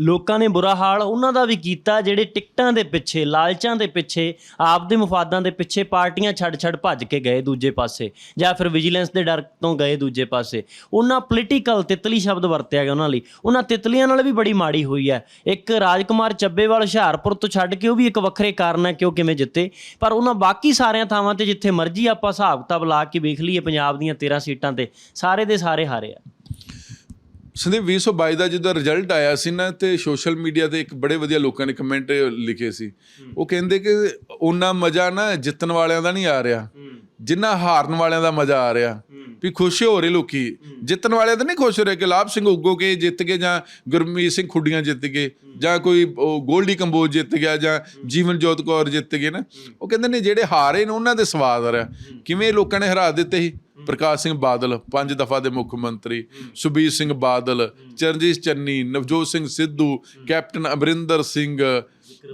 ਲੋਕਾਂ ਨੇ ਬੁਰਾ ਹਾਲ ਉਹਨਾਂ ਦਾ ਵੀ ਕੀਤਾ, ਜਿਹੜੇ ਟਿਕਟਾਂ ਦੇ ਪਿੱਛੇ, ਲਾਲਚਾਂ ਦੇ ਪਿੱਛੇ ਆਪਦੇ ਮਫਾਦਾਂ ਦੇ ਪਿੱਛੇ ਪਾਰਟੀਆਂ ਛੱਡ-ਛੱਡ ਭੱਜ ਕੇ ਗਏ ਦੂਜੇ ਪਾਸੇ ਜਾਂ ਫਿਰ ਵਿਜੀਲੈਂਸ ਦੇ ਡਰ ਤੋਂ ਗਏ ਦੂਜੇ ਪਾਸੇ। ਉਹਨਾਂ ਪੋਲੀਟੀਕਲ ਤਿਤਲੀ ਸ਼ਬਦ ਵਰਤਿਆ ਗਿਆ ਉਹਨਾਂ ਲਈ। ਉਹਨਾਂ ਤਿਤਲੀਆਂ ਨਾਲ ਵੀ ਬੜੀ ਮਾੜੀ ਹੋਈ ਹੈ। ਇੱਕ ਰਾਜਕੁਮਾਰ ਚੱਬੇਵਾਲ ਹੁਸ਼ਿਆਰਪੁਰ ਤੋਂ ਛੱਡ ਕੇ ਉਹ ਵੀ ਇੱਕ ਵੱਖਰੇ ਕਾਰਨ ਹੈ ਕਿ ਉਹ ਕਿਵੇਂ ਜਿੱਤੇ। ਪਰ ਉਹਨਾਂ ਬਾਕੀ ਸਾਰਿਆਂ ਥਾਵਾਂ ਤੇ ਜਿੱਥੇ ਮਰਜ਼ੀ ਆਪਾਂ ਹਿਸਾਬ ਕਿਤਾਬ ਲਾ ਕੇ ਵੇਖ ਲਈਏ, ਪੰਜਾਬ ਦੀਆਂ 13 ਸੀਟਾਂ ਤੇ ਸਾਰੇ ਦੇ ਸਾਰੇ ਹਾਰੇ ਆ। ਸੰਦੀਪ 2022 ਦਾ ਜਦੋਂ ਰਿਜ਼ਲਟ ਆਇਆ ਸੀ ਨਾ ਤੇ ਸੋਸ਼ਲ ਮੀਡੀਆ ਤੇ ਇੱਕ ਬੜੇ ਵਧੀਆ ਲੋਕਾਂ ਨੇ ਕਮੈਂਟ ਲਿਖੇ ਸੀ। ਉਹ ਕਹਿੰਦੇ ਕਿ ਉਹਨਾਂ ਮਜ਼ਾ ਨਾ ਜਿੱਤਣ ਵਾਲਿਆਂ ਦਾ ਨਹੀਂ ਆ ਰਿਹਾ। ਜਿੰਨਾ ਹਾਰਨ ਵਾਲਿਆਂ ਦਾ ਮਜ਼ਾ ਆ ਰਿਹਾ। ਵੀ ਖੁਸ਼ ਹੋ ਰਹੇ ਲੋਕੀ। ਜਿੱਤਣ ਵਾਲਿਆਂ ਤਾਂ ਨਹੀਂ ਖੁਸ਼ ਹੋ ਰਹੇ ਕਿ ਲਾਭ ਸਿੰਘ ਉਗੋ ਕੇ ਜਿੱਤ ਗਏ ਜਾਂ ਗੁਰਮੀਤ ਸਿੰਘ ਖੁੱਡੀਆਂ ਜਿੱਤ ਗਏ ਜਾਂ ਕੋਈ ਉਹ ਗੋਲਡੀ ਕੰਬੋਜ ਜਿੱਤ ਗਿਆ ਜਾਂ ਜੀਵਨ ਜੋਤ ਕੌਰ ਜਿੱਤ ਗਏ ਨਾ। ਉਹ ਕਹਿੰਦੇ ਨੇ ਜਿਹੜੇ ਹਾਰੇ ਨੇ ਉਹਨਾਂ ਦੇ ਸਵਾਦ ਆ ਰਿਹਾ। ਕਿਵੇਂ ਲੋਕਾਂ ਨੇ ਹਰਾ ਦਿੱਤੇ ਸੀ? ਪ੍ਰਕਾਸ਼ ਸਿੰਘ ਬਾਦਲ, ਪੰਜ ਦਫਾ ਦੇ ਮੁੱਖ ਮੰਤਰੀ, ਸੁਬੀਰ ਸਿੰਘ ਬਾਦਲ, ਚਰਨਜੀਤ ਚੰਨੀ, ਨਵਜੋਤ ਸਿੰਘ ਸਿੱਧੂ, ਕੈਪਟਨ ਅਮਰਿੰਦਰ ਸਿੰਘ,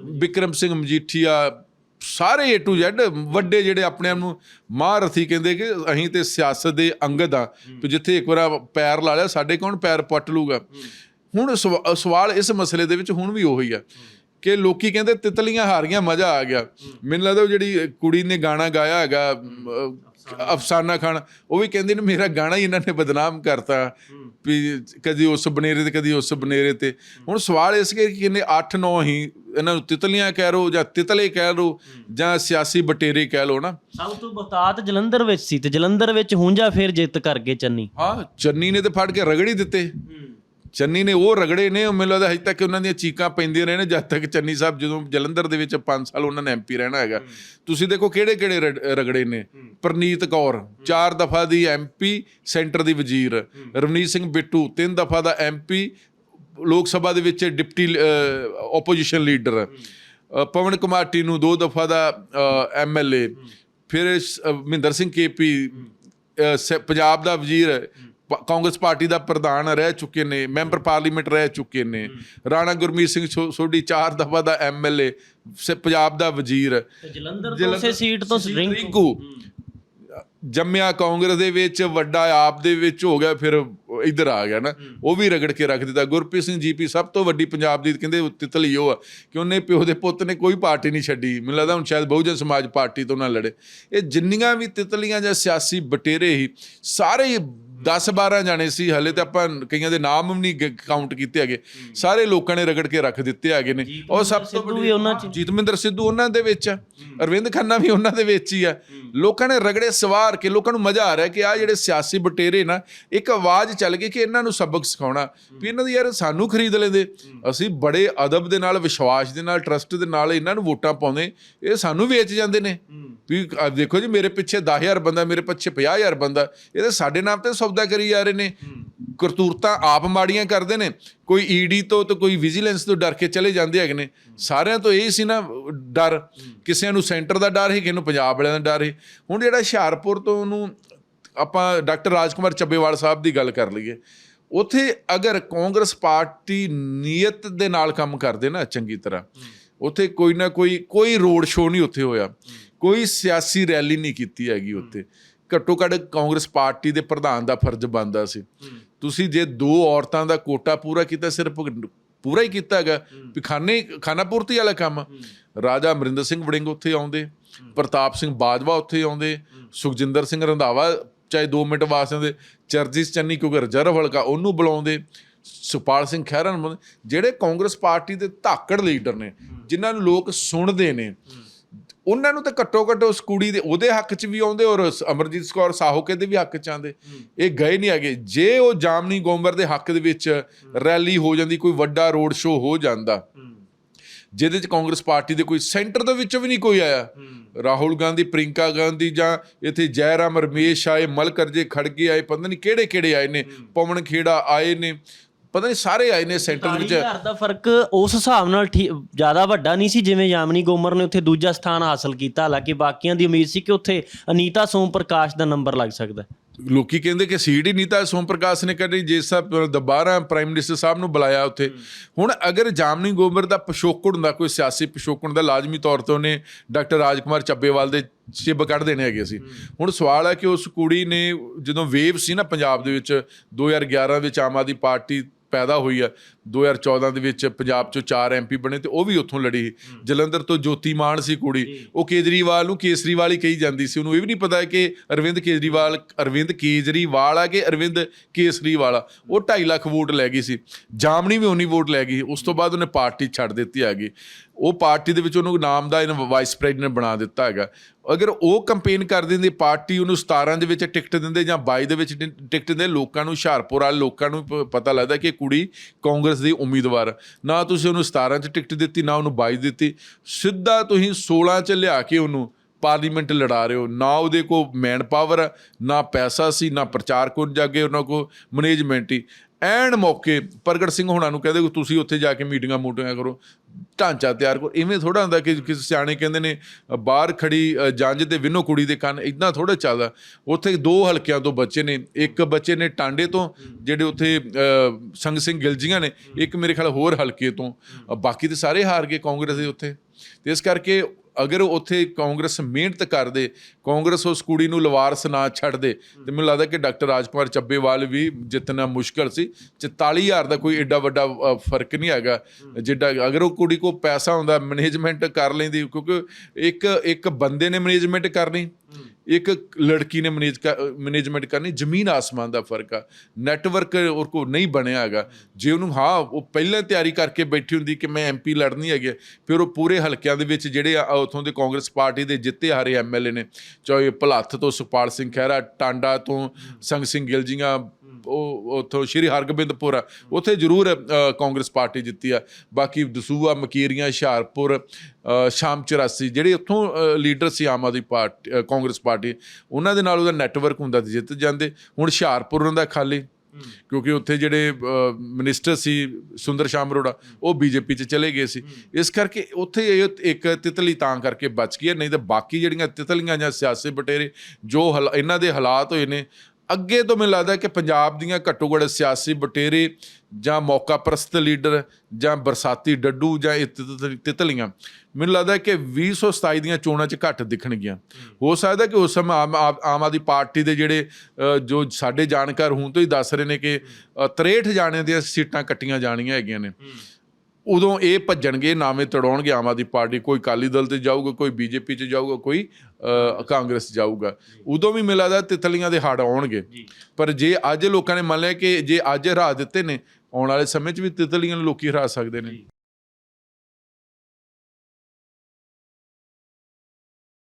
ਵਿਕਰਮ ਸਿੰਘ ਮਜੀਠੀਆ, ਸਾਰੇ A to Z ਵੱਡੇ ਜਿਹੜੇ ਆਪਣੇ ਆਪ ਨੂੰ ਮਹਾਰਥੀ ਕਹਿੰਦੇ ਕਿ ਅਸੀਂ ਤੇ ਸਿਆਸਤ ਦੇ ਅੰਗਦ ਆ ਤੇ ਜਿੱਥੇ ਇੱਕ ਵਾਰ ਪੈਰ ਲਾ ਲਿਆ, ਸਾਡੇ ਕੌਣ ਪੈਰ ਪੱਟ ਲੂਗਾ? ਹੁਣ ਸਵਾ- ਸਵਾਲ ਇਸ ਮਸਲੇ ਦੇ ਵਿੱਚ ਹੁਣ ਵੀ ਉਹੀ ਆ। ਕਿ ਲੋਕੀ ਕਹਿੰਦੇ ਤਿਤਲੀਆਂ ਹਾਰੀਆਂ ਮਜ਼ਾ ਆ ਗਿਆ। ਮੈਨੂੰ ਲੱਗਦਾ ਉਹ ਜਿਹੜੀ ਕੁੜੀ ਨੇ ਗਾਣਾ ਗਾਇਆ ਹੈਗਾ ਅਫਸਾਨਾ ਖਾਨ ਉਹ ਵੀ ਕਹਿੰਦੇ ਨੇ ਮੇਰਾ ਗਾਣਾ ਹੀ ਇਹਨਾਂ ਨੇ ਬਦਨਾਮ ਕਰਤਾ। ਵੀ ਕਦੀ ਉਸ ਬਨੇਰੇ ਤੇ ਕਦੀ ਉਸ ਬਨੇਰੇ ਤੇ। ਹੁਣ ਸਵਾਲ ਇਸ ਕਿ ਕਿੰਨੇ 8 9 ਹੀ ਇਹਨਾਂ ਨੂੰ ਤਿਤਲੀਆਂ ਕਹਿ ਲੋ ਜਾਂ ਤਿਤਲੇ ਕਹਿ ਲੋ ਜਾਂ ਸਿਆਸੀ ਬਟੇਰੇ ਕਹਿ ਲੋ ਨਾ। ਸਭ ਤੋਂ ਬਤਾਤ ਜਲੰਧਰ ਵਿੱਚ ਸੀ ਤੇ ਜਲੰਧਰ ਵਿੱਚ ਹੁੰਜਾ ਫੇਰ ਜਿੱਤ ਕਰ ਗਏ ਚੰਨੀ। ਹਾਂ ਚੰਨੀ ਨੇ ਤੇ ਫੜ ਕੇ ਰਗੜੀ ਦਿੱਤੇ। ਚੰਨੀ ਨੇ ਉਹ ਰਗੜੇ ਨੇ ਉਹ ਮੈਨੂੰ ਲੱਗਦਾ ਹਜੇ ਤੱਕ ਉਹਨਾਂ ਦੀਆਂ ਚੀਕਾਂ ਪੈਂਦੀਆਂ ਰਹੇ ਨੇ ਜਦ ਤੱਕ ਚੰਨੀ ਸਾਹਿਬ ਜਦੋਂ ਜਲੰਧਰ ਦੇ ਵਿੱਚ 5 ਸਾਲ ਉਹਨਾਂ ਨੇ ਐਮਪੀ ਰਹਿਣਾ ਹੈਗਾ। ਤੁਸੀਂ ਦੇਖੋ ਕਿਹੜੇ ਕਿਹੜੇ ਰਗੜੇ ਨੇ? ਪ੍ਰਨੀਤ ਕੌਰ ਚਾਰ ਦਫਾ ਦੀ ਐਮਪੀ ਸੈਂਟਰ ਦੀ ਵਜ਼ੀਰ। ਰਵਨੀਤ ਸਿੰਘ ਬਿੱਟੂ ਤਿੰਨ ਦਫਾ ਦਾ ਐਮਪੀ ਲੋਕ ਸਭਾ ਦੇ ਵਿੱਚ deputy opposition leader Pawan Kumar Tinu ਦੋ ਦਫਾ ਦਾ ਐਮਐਲਏ ਫਿਰ ਮਹਿੰਦਰ ਸਿੰਘ ਕੇਪੀ ਪੰਜਾਬ ਦਾ ਵਜ਼ੀਰ। ਕਾਂਗਰਸ ਪਾਰਟੀ ਦਾ ਪ੍ਰਧਾਨ ਰਹਿ ਚੁੱਕੇ ਨੇ ਮੈਂਬਰ ਪਾਰਲੀਮੈਂਟ ਰਹਿ ਚੁੱਕੇ ਨੇ। ਰਾਣਾ ਗੁਰਮੀਤ ਸਿੰਘ ਸੋ- ਸੋਢੀ ਚਾਰ ਦਫਾ ਦਾ ਐਮਐਲਏ ਪੰਜਾਬ ਦਾ ਵਜ਼ੀਰ। ਜਲੰਧਰ ਤੋਂ ਸੀਟ ਤੋਂ ਰਿੰਕੂ। ਰਿੰਕੂ ਜੰਮਿਆ ਕਾਂਗਰਸ ਦੇ ਵਿੱਚ ਵੱਡਾ ਆਪ ਦੇ ਵਿੱਚ ਹੋ ਗਿਆ ਫਿਰ ਇੱਧਰ ਆ ਗਿਆ ਨਾ। ਉਹ ਵੀ ਰਗੜ ਕੇ ਰੱਖ ਦਿੱਤਾ। ਗੁਰਪ੍ਰੀਤ ਸਿੰਘ ਜੀਪੀ ਸਭ ਤੋਂ ਵੱਡੀ ਪੰਜਾਬ ਦੀ ਕਹਿੰਦੇ ਤਿਤਲੀ ਉਹ ਆ ਕਿ ਉਹਨੇ ਪਿਓ ਦੇ ਪੁੱਤ ਨੇ ਕੋਈ ਪਾਰਟੀ ਨਹੀਂ ਛੱਡੀ। ਮੈਨੂੰ ਲੱਗਦਾ ਹੁਣ ਸ਼ਾਇਦ ਬਹੁਜਨ ਸਮਾਜ ਪਾਰਟੀ ਤੋਂ ਨਾ ਲੜੇ। ਇਹ ਜਿੰਨੀਆਂ ਵੀ ਤਿਤਲੀਆਂ ਜਾਂ ਸਿਆਸੀ ਬਟੇਰੇ ਹੀ ਸਾਰੇ ਹੀ 10 12 ਜਾਣੇ ਸੀ ਹਲੇ ਤਾਂ ਆਪਾਂ ਕਈਆਂ ਦੇ ਨਾਮ ਵੀ ਨਹੀਂ ਕਾਊਂਟ ਕੀਤੇ ਹੈਗੇ। ਸਾਰੇ ਲੋਕਾਂ ਨੇ ਰਗੜ ਕੇ ਰੱਖ ਦਿੱਤੇ ਹੈਗੇ ਨੇ। ਉਹ ਸਭ ਤੋਂ ਸਿੱਧੂ ਵੀ ਉਹਨਾਂ 'ਚ। ਜੀਤਮਿੰਦਰ ਸਿੱਧੂ ਉਹਨਾਂ ਦੇ ਵਿੱਚ ਆ। ਅਰਵਿੰਦ ਖੰਨਾ ਵੀ ਉਹਨਾਂ ਦੇ ਵਿੱਚ ਹੀ ਆ। ਲੋਕਾਂ ਨੇ ਰਗੜੇ ਸਵਾਰ ਕੇ ਲੋਕਾਂ ਨੂੰ ਮਜ਼ਾ ਆ ਰਿਹਾ ਕਿ ਆ ਜਿਹੜੇ ਸਿਆਸੀ ਬਟੇਰੇ ਨਾ ਇੱਕ ਆਵਾਜ਼ ਚੱਲ ਗਈ ਕਿ ਇਹਨਾਂ ਨੂੰ ਸਬਕ ਸਿਖਾਉਣਾ। ਵੀ ਇਹਨਾਂ ਦੀ ਯਾਰ ਸਾਨੂੰ ਖਰੀਦ ਲੈਂਦੇ। ਅਸੀਂ ਬੜੇ ਅਦਬ ਦੇ ਨਾਲ ਵਿਸ਼ਵਾਸ ਦੇ ਨਾਲ ਟਰਸਟ ਦੇ ਨਾਲ ਇਹਨਾਂ ਨੂੰ ਵੋਟਾਂ ਪਾਉਂਦੇ। ਇਹ ਸਾਨੂੰ ਵੇਚ ਜਾਂਦੇ ਨੇ। ਵੀ ਦੇਖੋ ਜੀ ਮੇਰੇ ਪਿੱਛੇ 10000 ਬੰਦਾ ਮੇਰੇ ਪਿੱਛੇ 50000 ਬੰਦਾ। ਇਹ ਤਾਂ ਸਾਡੇ ਨਾਮ ਤੇ ਸੌਦਾ ਕਰੀ ਜਾ ਰਹੇ ਨੇ। ਕਰਤੂਰਤਾਂ ਆਪ ਮਾੜੀਆਂ ਕਰਦੇ ਨੇ। ਕੋਈ ਈਡੀ ਤੋਂ ਤੇ ਕੋਈ ਵਿਜੀਲੈਂਸ ਤੋਂ ਡਰ ਕੇ ਚਲੇ ਜਾਂਦੇ ਹੈਗੇ ਨੇ। ਸਾਰਿਆਂ ਤੋਂ ਇਹ ਸੀ ਨਾ ਡਰ। ਕਿਸੇ ਨੂੰ ਸੈਂਟਰ ਦਾ ਡਰ ਹੈ ਕਿਸੇ ਨੂੰ ਪੰਜਾਬ ਵਾਲਿਆਂ ਦਾ ਡਰ ਹੈ ਹੁਣ ਜਿਹੜਾ ਹੁਸ਼ਿਆਰਪੁਰ ਤੋਂ ਉਹਨੂੰ ਆਪਾਂ ਡਾਕਟਰ ਰਾਜਕੁਮਾਰ ਚੱਬੇਵਾਲ ਸਾਹਿਬ ਦੀ ਗੱਲ ਕਰ ਲਈਏ। ਉਥੇ ਅਗਰ ਕਾਂਗਰਸ ਪਾਰਟੀ ਨੀਅਤ ਦੇ ਨਾਲ ਕੰਮ ਕਰਦੇ ਨਾ ਚੰਗੀ ਤਰ੍ਹਾਂ, ਉਥੇ ਕੋਈ ਨਾ ਕੋਈ ਕੋਈ ਰੋਡ ਸ਼ੋਅ ਨਹੀਂ ਉੱਥੇ ਹੋਇਆ। ਕੋਈ ਸਿਆਸੀ ਰੈਲੀ ਨਹੀਂ ਕੀਤੀ ਹੈਗੀ ਉੱਥੇ। ਘੱਟੋ ਘੱਟ ਕਾਂਗਰਸ ਪਾਰਟੀ ਦੇ ਪ੍ਰਧਾਨ ਦਾ ਫਰਜ਼ ਬਣਦਾ ਸੀ ਤੁਸੀਂ ਜੇ ਦੋ ਔਰਤਾਂ ਦਾ ਕੋਟਾ ਪੂਰਾ ਕੀਤਾ, ਸਿਰਫ ਪੂਰਾ ਹੀ ਕੀਤਾ ਹੈਗਾ, ਵੀ ਖਾਨੇ, ਖਾਨਾ ਪੂਰਤੀ ਵਾਲਾ ਕੰਮ ਰਾਜਾ ਅਮਰਿੰਦਰ ਸਿੰਘ ਵੜਿੰਗ ਉੱਥੇ ਆਉਂਦੇ, ਪ੍ਰਤਾਪ ਸਿੰਘ ਬਾਜਵਾ ਉੱਥੇ ਆਉਂਦੇ, ਸੁਖਜਿੰਦਰ ਸਿੰਘ ਰੰਧਾਵਾ ਚਾਹੇ 2 ਮਿੰਟ ਵਾਸਤੇ ਦੇ ਚਰਜੀਤ ਚੰਨੀ ਕਿਉਂਕਿ ਰਿਜ਼ਰਵ ਹਲਕਾ ਉਹਨੂੰ ਬੁਲਾਉਂਦੇ, ਸੁਪਾਲ ਸਿੰਘ ਖਹਿਰਾ ਨੂੰ ਬੁਲਾਉਂਦੇ। ਜਿਹੜੇ ਕਾਂਗਰਸ ਪਾਰਟੀ ਦੇ ਧਾਕੜ ਲੀਡਰ ਨੇ, ਜਿਨ੍ਹਾਂ ਨੂੰ ਲੋਕ ਸੁਣਦੇ ਨੇ ਉਹਨਾਂ ਨੂੰ ਤਾਂ ਘੱਟੋ ਘੱਟ ਉਸ ਕੁੜੀ ਦੇ ਉਹਦੇ ਹੱਕ 'ਚ ਵੀ ਆਉਂਦੇ ਔਰ ਅਮਰਜੀਤ ਕੌਰ ਸਾਹੋਕੇ ਦੇ ਵੀ ਹੱਕ 'ਚ ਆਉਂਦੇ। ਇਹ ਗਏ ਨਹੀਂ ਹੈਗੇ। ਜੇ ਉਹ ਜਾਮਨੀ ਗੋਮਰ ਦੇ ਹੱਕ ਦੇ ਵਿੱਚ ਰੈਲੀ ਹੋ ਜਾਂਦੀ ਕੋਈ ਵੱਡਾ ਰੋਡ ਸ਼ੋਅ ਹੋ ਜਾਂਦਾ। ਜਿਹਦੇ 'ਚ ਕਾਂਗਰਸ ਪਾਰਟੀ ਦੇ ਕੋਈ ਸੈਂਟਰ ਦੇ ਵਿੱਚੋਂ ਵੀ ਨਹੀਂ ਕੋਈ ਆਇਆ। ਰਾਹੁਲ ਗਾਂਧੀ ਪ੍ਰਿੰਕਾ ਗਾਂਧੀ ਜਾਂ ਇੱਥੇ ਜੈਰਾਮ ਰਮੇਸ਼ ਆਏ ਮਲਕਰਜੇ ਖੜਗੇ ਆਏ ਪਤਾ ਨਹੀਂ ਕਿਹੜੇ ਕਿਹੜੇ ਆਏ ਨੇ। ਪਵਨ ਖੇੜਾ ਆਏ ਨੇ। ਪਤਾ ਨਹੀਂ ਸਾਰੇ ਆਏ ਨੇ ਸੈਂਟਰ ਵਿੱਚ। 40000 ਦਾ ਫ਼ਰਕ ਉਸ ਹਿਸਾਬ ਨਾਲ ਜ਼ਿਆਦਾ ਵੱਡਾ ਨਹੀਂ ਸੀ ਜਿਵੇਂ ਯਾਮਨੀ ਗੋਮਰ ਨੇ ਉੱਥੇ ਦੂਜਾ ਸਥਾਨ ਹਾਸਲ ਕੀਤਾ। ਹਾਲਾਂਕਿ ਬਾਕੀਆਂ ਦੀ ਉਮੀਦ ਸੀ ਕਿ ਉੱਥੇ ਅਨੀਤਾ ਸੋਮ ਪ੍ਰਕਾਸ਼ ਦਾ ਨੰਬਰ ਲੱਗ ਸਕਦਾ। ਲੋਕੀ ਕਹਿੰਦੇ ਕਿ ਸੀਟ ਹੀ ਨਹੀਂ ਤਾਂ ਸੋਮ ਪ੍ਰਕਾਸ਼ ਨੇ ਕੱਢੀ ਜੇ ਸਾਹਿਬ ਦੁਬਾਰਾ ਪ੍ਰਾਈਮ ਮਿਨਿਸਟਰ ਸਾਹਿਬ ਨੂੰ ਬੁਲਾਇਆ ਉੱਥੇ। ਹੁਣ ਅਗਰ ਜਾਮਨੀ ਗੋਬਰ ਦਾ ਪਿਛੋਕੜ ਹੁੰਦਾ ਕੋਈ ਸਿਆਸੀ ਪਿਛੋਕੜ ਦਾ ਲਾਜ਼ਮੀ ਤੌਰ ਤੇ ਉਹਨੇ ਡਾਕਟਰ ਰਾਜਕੁਮਾਰ ਚੱਬੇਵਾਲ ਦੇ ਚਿੱਬ ਕੱਢ ਦੇਣੇ ਹੈਗੇ ਸੀ। ਹੁਣ ਸਵਾਲ ਹੈ ਕਿ ਉਸ ਕੁੜੀ ਨੇ ਜਦੋਂ ਵੇਵ ਸੀ ਨਾ ਪੰਜਾਬ ਦੇ ਵਿੱਚ 2011 ਵਿੱਚ ਆਮ ਆਦਮੀ ਪਾਰਟੀ ਪੈਦਾ ਹੋਈ ਆ 2014 ਦੇ ਵਿੱਚ ਪੰਜਾਬ ਚੋਂ 4 ਐਮਪੀ ਬਣੇ ਤੇ ਉਹ ਵੀ ਉੱਥੋਂ ਲੜੀ। ਜਲੰਧਰ ਤੋਂ ਜੋਤੀ ਮਾਨ ਸੀ ਕੁੜੀ। ਉਹ ਕੇਜਰੀਵਾਲ ਨੂੰ ਕੇਸਰੀਵਾਲ ਹੀ ਕਹੀ ਜਾਂਦੀ ਸੀ। ਉਹਨੂੰ ਇਹ ਵੀ ਨਹੀਂ ਪਤਾ ਕਿ ਅਰਵਿੰਦ ਕੇਜਰੀਵਾਲ ਅਰਵਿੰਦ ਕੇਜਰੀਵਾਲ ਆ ਕਿ ਅਰਵਿੰਦ ਕੇਸਰੀਵਾਲ ਆ। ਉਹ 2.5 ਲੱਖ ਵੋਟ ਲੈ ਗਈ ਸੀ। ਜਾਮਣੀ ਵੀ ਉਨੀ ਵੋਟ ਲੈ ਗਈ ਉਸ ਤੋਂ ਬਾਅਦ ਉਹਨੇ ਪਾਰਟੀ ਛੱਡ ਦਿੱਤੀ ਹੈਗੀ ਉਹ ਪਾਰਟੀ ਦੇ ਵਿੱਚ ਉਹਨੂੰ ਨਾਮ ਦਾ ਇਹਨ ਵਾਈਸ ਪ੍ਰੈਜ਼ੀਡੈਂਟ ਬਣਾ ਦਿੱਤਾ ਹੈਗਾ। ਅਗਰ ਉਹ ਕੰਪੇਨ ਕਰ ਦਿੰਦੀ ਪਾਰਟੀ ਉਹਨੂੰ 17 ਦੇ ਵਿੱਚ ਟਿਕਟ ਦਿੰਦੇ ਜਾਂ 22 ਦੇ ਵਿੱਚ ਟਿਕਟ ਦਿੰਦੇ ਲੋਕਾਂ ਨੂੰ ਹੁਸ਼ਿਆਰਪੁਰ ਵਾਲੇ ਲੋਕਾਂ ਨੂੰ ਪਤਾ ਲੱਗਦਾ ਕਿ ਕੁੜੀ ਕਾਂਗਰਸ ਦੇ ਉਮੀਦਵਾਰ। ਨਾ ਤੁਸੀਂ ਉਹਨੂੰ 17 ਚ ਟਿਕਟ ਦਿੱਤੀ, ਨਾ ਉਹਨੂੰ 22 ਦਿੱਤੀ। ਸਿੱਧਾ ਤੁਸੀਂ 16 ਚ ਲਿਆ ਕੇ ਉਹਨੂੰ ਪਾਰਲੀਮੈਂਟ ਲੜਾ ਰਹੇ ਹੋ। ਨਾ ਉਹਦੇ ਕੋ ਮੈਨ ਪਾਵਰ ਨਾ ਪੈਸਾ ਸੀ ਨਾ ਪ੍ਰਚਾਰ ਕੋਲ ਜਾਗੇ ਉਹਨਾਂ ਕੋ ਮੈਨੇਜਮੈਂਟ ਹੀ। ਐਨ ਮੌਕੇ ਪ੍ਰਗਟ ਸਿੰਘ ਹੋਣਾ ਨੂੰ ਕਹਿੰਦੇ ਤੁਸੀਂ ਉੱਥੇ ਜਾ ਕੇ ਮੀਟਿੰਗਾਂ ਮੂਟਿੰਗਾਂ ਕਰੋ ਢਾਂਚਾ ਤਿਆਰ ਕਰੋ। ਇਵੇਂ ਥੋੜਾ ਹੁੰਦਾ ਕਿ ਕਿਸੇ ਸਿਆਣੇ ਕਹਿੰਦੇ ਨੇ ਬਾਹਰ ਖੜੀ ਅ, ਜੰਜ ਤੇ ਵਿਨੋ ਕੁੜੀ ਦੇ ਕੰਨ ਇਦਾਂ ਥੋੜਾ ਚੱਲਦਾ। ਉੱਥੇ ਦੋ ਹਲਕਿਆਂ ਤੋਂ ਬੱਚੇ ਨੇ ਇੱਕ ਬੱਚੇ ਨੇ ਟਾਂਡੇ ਤੋਂ ਜਿਹੜੇ ਉੱਥੇ ਅ, ਸੰਗ ਸਿੰਘ ਗਿਲਜੀਆਂ ਨੇ ਇੱਕ ਮੇਰੇ ਖਿਆਲ ਹੋਰ ਹਲਕੇ ਤੋਂ। ਬਾਕੀ ਤੇ ਸਾਰੇ ਹਾਰ ਗਏ ਕਾਂਗਰਸ ਦੇ ਉੱਥੇ। ਤੇ ਇਸ ਕਰਕੇ ਅਗਰ ਉੱਥੇ ਕਾਂਗਰਸ ਮਿਹਨਤ ਕਰਦੇ, ਕਾਂਗਰਸ ਉਸ ਕੁੜੀ ਨੂੰ ਲਵਾਰਸ ਨਾ ਛੱਡਦੇ, ਤੇ ਮੈਨੂੰ ਲੱਗਦਾ ਕਿ ਡਾਕਟਰ ਰਾਜਕੁਮਾਰ ਚੱਬੇਵਾਲ ਵੀ ਜਿੱਤਣਾ ਮੁਸ਼ਕਲ ਸੀ 44000 ਦਾ ਕੋਈ ਏਡਾ ਵੱਡਾ ਫ਼ਰਕ ਨਹੀਂ ਹੈਗਾ। ਜਿੱਡਾ, ਅਗਰ ਉਹ ਕੁੜੀ ਕੋ ਪੈਸਾ ਹੁੰਦਾ, ਮੈਨੇਜਮੈਂਟ ਕਰ ਲੈਂਦੀ, ਕਿਉਂਕਿ ਇੱਕ ਇੱਕ ਬੰਦੇ ਨੇ ਮੈਨੇਜਮੈਂਟ ਕਰਨੀ। ਇੱਕ ਲੜਕੀ ਨੇ ਮੈਨੇਜ ਮੈਨੇਜਮੈਂਟ ਕਰਨੀ, ਜ਼ਮੀਨ ਆਸਮਾਨ ਦਾ ਫ਼ਰਕ ਆ। ਨੈਟਵਰਕ ਉਹ ਕੋ ਨਹੀਂ ਬਣਿਆ ਹੈਗਾ। ਜੇ ਉਹਨੂੰ, ਹਾਂ, ਉਹ ਪਹਿਲਾਂ ਤਿਆਰੀ ਕਰਕੇ ਬੈਠੀ ਹੁੰਦੀ ਕਿ ਮੈਂ ਐਮਪੀ ਲੜਨੀ ਹੈਗੀ ਫਿਰ ਉਹ ਪੂਰੇ ਹਲਕਿਆਂ ਦੇ ਵਿੱਚ ਜਿਹੜੇ ਆ ਉਥੋਂ ਦੇ ਕਾਂਗਰਸ ਪਾਰਟੀ ਦੇ ਜਿੱਤੇ ਹਾਰੇ ਐਮਐਲਏ ਨੇ, ਚਾਹੇ ਭਲੱਥ ਤੋਂ ਸੁਖਪਾਲ ਸਿੰਘ ਖਹਿਰਾ, ਟਾਂਡਾ ਤੋਂ ਸੰਗ ਸਿੰਘ ਗਿਲਜੀਆਂ ਉਹ ਉਥੋਂ ਸ਼੍ਰੀ ਹਰਗੋਬਿੰਦਪੁਰ ਆ। ਉੱਥੇ ਜ਼ਰੂਰ ਕਾਂਗਰਸ ਪਾਰਟੀ ਜਿੱਤੀ ਆ। ਬਾਕੀ ਦਸੂਆ ਮਕੀਰੀਆਂ ਹੁਸ਼ਿਆਰਪੁਰ ਸ਼ਾਮ 84 ਜਿਹੜੇ ਉੱਥੋਂ ਲੀਡਰ ਸੀ ਆਮ ਆਦਮੀ ਪਾਰਟੀ ਕਾਂਗਰਸ ਪਾਰਟੀ ਉਹਨਾਂ ਦੇ ਨਾਲ ਉਹਦਾ ਨੈਟਵਰਕ ਹੁੰਦਾ ਤੇ ਜਿੱਤ ਜਾਂਦੇ। ਹੁਣ ਹੁਸ਼ਿਆਰਪੁਰ ਉਹਨਾਂ ਦਾ ਖਾਲੀ ਕਿਉਂਕਿ ਉੱਥੇ ਜਿਹੜੇ ਅ, ਮਿਨਿਸਟਰ ਸੀ ਸੁੰਦਰ ਸ਼ਾਮ ਅਰੋੜਾ ਉਹ ਬੀਜੇਪੀ 'ਚ ਚਲੇ ਗਏ ਸੀ। ਇਸ ਕਰਕੇ ਉੱਥੇ ਇਹ ਇੱਕ ਤਿਤਲੀ ਤਾਂ ਕਰਕੇ ਬਚ ਗਈ ਹੈ, ਨਹੀਂ ਤਾਂ ਬਾਕੀ ਜਿਹੜੀਆਂ ਤਿਤਲੀਆਂ ਜਾਂ ਸਿਆਸੀ ਬਟੇਰੇ ਜੋ ਹਲ- ਇਹਨਾਂ ਦੇ ਹਾਲਾਤ ਹੋਏ ਨੇ ਅੱਗੇ ਤੋਂ ਮੈਨੂੰ ਲੱਗਦਾ ਕਿ ਪੰਜਾਬ ਦੀਆਂ ਘੱਟੋ ਘੱਟ ਸਿਆਸੀ ਬਟੇਰੇ ਜਾਂ ਮੌਕਾ ਪ੍ਰਸਤ ਲੀਡਰ ਜਾਂ ਬਰਸਾਤੀ ਡੱਡੂ ਜਾਂ ਤਿਤਲੀਆਂ ਮੈਨੂੰ ਲੱਗਦਾ ਕਿ 2027 ਦੀਆਂ ਚੋਣਾਂ 'ਚ ਘੱਟ ਦਿਖਣਗੀਆਂ। ਹੋ। ਸਕਦਾ ਕਿ ਉਸ ਸਮੇਂ ਆਮ ਆਦਮੀ ਪਾਰਟੀ ਦੇ ਜਿਹੜੇ ਜੋ ਸਾਡੇ ਜਾਣਕਾਰ ਹੁਣ ਤੋਂ ਹੀ ਦੱਸ ਰਹੇ ਨੇ ਕਿ ਅ, 63 ਜਾਣਿਆਂ ਦੀਆਂ ਸੀਟਾਂ ਕੱਟੀਆਂ ਜਾਣੀਆਂ ਹੈਗੀਆਂ ਨੇ। ਉਦੋਂ ਇਹ ਭੱਜਣਗੇ ਨਾਵੇਂ ਤੜਾਉਣਗੇ ਆਮ ਆਦਮੀ ਪਾਰਟੀ। ਕੋਈ ਕਾਲੀ ਦਲ ਤੇ ਜਾਊਗਾ ਕੋਈ ਬੀਜੇਪੀ 'ਚ ਜਾਊਗਾ ਕੋਈ ਕਾਂਗਰਸ ਜਾਊਗਾ। ਉਦੋਂ ਵੀ ਮਿਲਾਦਾ ਤਿਤਲੀਆਂ ਦੇ ਹੜ ਆਉਣਗੇ। ਪਰ ਜੇ ਅੱਜ ਲੋਕਾਂ ਨੇ ਮੰਨ ਲਿਆ ਕਿ ਜੇ ਅੱਜ ਹਰਾ ਦਿੱਤੇ ਨੇ ਆਉਣ ਵਾਲੇ ਸਮੇਂ 'ਚ ਵੀ ਤਿਤਲੀਆਂ ਨੂੰ ਲੋਕੀ ਹਰਾ ਸਕਦੇ ਨੇ।